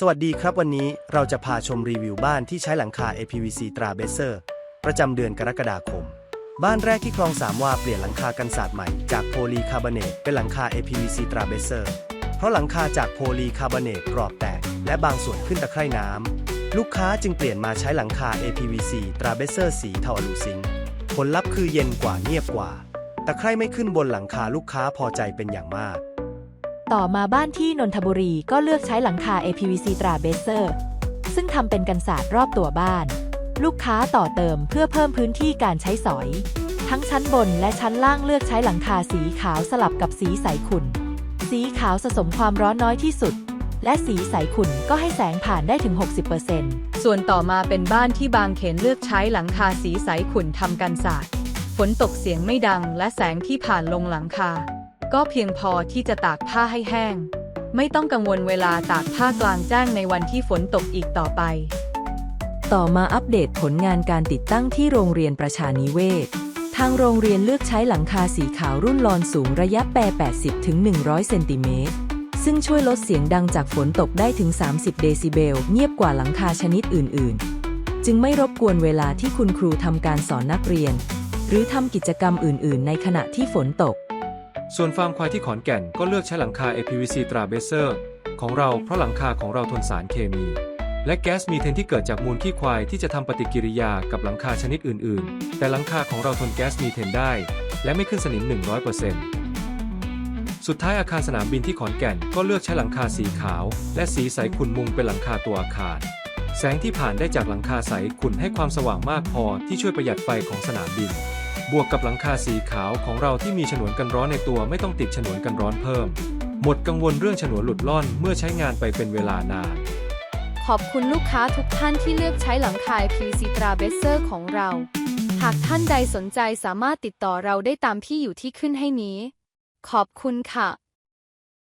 สวัสดีครับวันนี้เราจะพาชมรีวิวบ้านที่ใช้หลังคา APVC ตราเบเซอร์ ประจำเดือนกรกฎาคม บ้านแรกที่คลองสามวาเปลี่ยนหลังคากันศาสตร์ใหม่จากโพลีคาร์บอเนตเป็นหลังคา APVC ตราเบเซอร์เพราะหลังคาจากโพลีคาร์บอเนตกรอบแตก และบางส่วนขึ้นตะไคร่น้ำลูกค้าจึงเปลี่ยนมาใช้หลังคา APVC ตราเบเซอร์สีเทาอลูซิงผลลัพธ์คือเย็นกว่าเงียบกว่า ตะไคร่ไม่ขึ้นบนหลังคาลูกค้าพอใจเป็นอย่างมาก ต่อมาบ้านที่นนทบุรีก็เลือกใช้หลังคา APVC ตราเบเซอร์ ซึ่งทำเป็นกันศาสตร์รอบตัวบ้าน ลูกค้าต่อเติมเพื่อเพิ่มพื้นที่การใช้สอย ทั้งชั้นบนและชั้นล่างเลือกใช้หลังคาสีขาวสลับกับสีใสขุ่น สีขาวสะสมความร้อนน้อยที่สุด และสีใสขุ่นก็ให้แสงผ่านได้ถึง 60%ส่วนต่อมาเป็นบ้านที่บางเขนเลือกใช้หลังคาสีใสขุ่นทำกันศาสตร์ฝนตกเสียงไม่ดังและแสงที่ผ่านลงหลังคา ก็เพียงพอที่จะตากผ้าให้แห้ง ไม่ต้องกังวลเวลาตากผ้ากลางแจ้งในวันที่ฝนตกอีกต่อไป ต่อมาอัปเดตผลงานการติดตั้งที่โรงเรียนประชานิเวศ ทางโรงเรียนเลือกใช้หลังคาสีขาวรุ่นลอนสูงระยะแปร80ถึง100 เซนติเมตรซึ่งช่วยลดเสียงดังจากฝนตกได้ถึง 30 เดซิเบล เงียบกว่าหลังคาชนิดอื่น ๆ จึงไม่รบกวนเวลาที่คุณครูทำการสอนนักเรียน หรือทำกิจกรรมอื่น ๆ ในขณะที่ฝนตก ส่วนฟาร์มควายที่ขอนแก่นก็เลือกใช้หลังคา APVC ตราเบเซอร์ ของเราเพราะหลังคาของเราทนสารเคมี และแก๊สมีเทนที่เกิดจากมูลขี้ควายที่จะทำปฏิกิริยากับหลังคาชนิดอื่น ๆ แต่หลังคาของเราทนแก๊สมีเทนได้ และไม่ขึ้นสนิม 100%สุดท้ายอาคารสนามบินที่ขอนแก่นก็เลือกใช้หลังคาสีขาว และสีใสขุ่นมุงเป็นหลังคาตัวอาคาร แสงที่ผ่านได้จากหลังคาใสขุ่นให้ความสว่างมากพอที่ช่วยประหยัดไฟของสนามบิน บวกกับหลังคาสีขาวของเราที่มีฉนวนกันร้อนในตัวไม่ต้องติดฉนวนกันร้อนเพิ่ม หมดกังวลเรื่องฉนวนหลุดล่อนเมื่อใช้งานไปเป็นเวลานาน ขอบคุณลูกค้าทุกท่านที่เลือกใช้หลังคาพีซีตราเบสเซอร์ของเรา หากท่านใดสนใจสามารถติดต่อเราได้ตามที่อยู่ที่ขึ้นให้นี้ ขอบคุณค่ะ